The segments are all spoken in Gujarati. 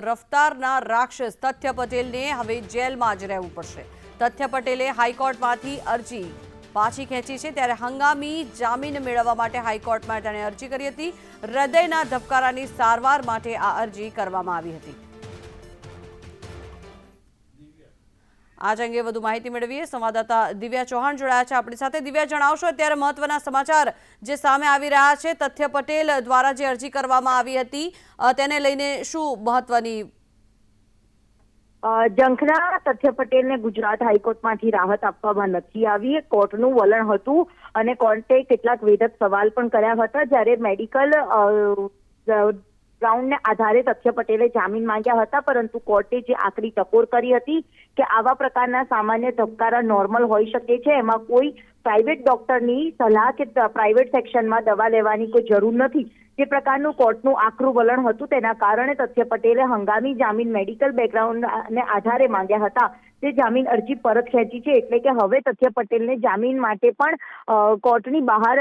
રફતારના રાક્ષસ તથ્ય પટેલને હવે જેલમાં જ રહેવું પડશે. તથ્ય પટેલે હાઈકોર્ટમાંથી અરજી પાછી ખેંચી છે ત્યારે હંગામી જામીન મેળવવા માટે હાઈકોર્ટમાં તેણે અરજી કરી હતી. હૃદયના ધબકારાની સારવાર માટે આ અરજી કરવામાં આવી હતી. આજ અંગે વધુ માહિતી મેળવીએ. સંવાદદાતા દિવ્યા ચૌહાણ જોડાયા છે. આપણી સાથે દિવ્યા, જણાવશો અત્યારે મહત્વના સમાચાર જે સામે આવી રહ્યા છે. તથ્ય પટેલ દ્વારા જે અરજી કરવામાં આવી હતી તેને લઈને શું મહત્વની જંખના તથ્ય પટેલને ગુજરાત હાઈકોર્ટમાંથી રાહત આપવામાં નથી આવી. કોર્ટનું વલણ હતું અને કોર્ટે કેટલાક વેધક સવાલ પણ કર્યા હતા. જ્યારે મેડિકલ ગ્રાઉન્ડને આધારે તથ્ય પટેલે જામીન માંગ્યા હતા, પરંતુ કોર્ટે જે આકરી ટકોર કરી હતી કે આવા પ્રકારના સામાન્ય ધબકારા નોર્મલ હોઈ શકે છે, એમાં કોઈ પ્રાઇવેટ ડોક્ટરની સલાહ કે પ્રાઇવેટ સેક્શનમાં દવા લેવાની કોઈ જરૂર નથી. જે પ્રકારનું કોર્ટનું આકરું વલણ હતું તેના કારણે તથ્ય પટેલે હંગામી જામીન મેડિકલ બેકગ્રાઉન્ડને આધારે માંગ્યા હતા. તે જામીન અરજી પરત ખેંચી છે એટલે કે હવે તથ્ય પટેલને જામીન માટે પણ કોર્ટની બહાર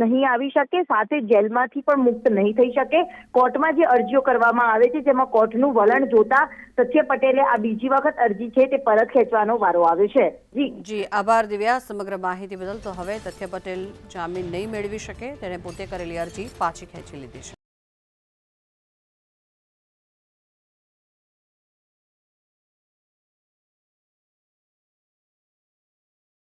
નહીં આવી શકે, સાથે જેલમાંથી પણ મુક્ત નહીં થઈ શકે. કોર્ટમાં જે અરજીઓ કરવામાં આવે છે જેમાં કોર્ટનું વલણ જોતા તથ્ય પટેલે આ બીજી વખત અરજી છે તે પરત ખેંચવાનો વારો આવ્યો છે. જી. જી, આભાર દિવ્યા સમગ્ર માહિતી બદલ. તો હવે તથ્ય પટેલ જામીન નહીં મેળવી શકે, તેણે પોતે કરેલી અરજી પાછી ખેંચી લીધી છે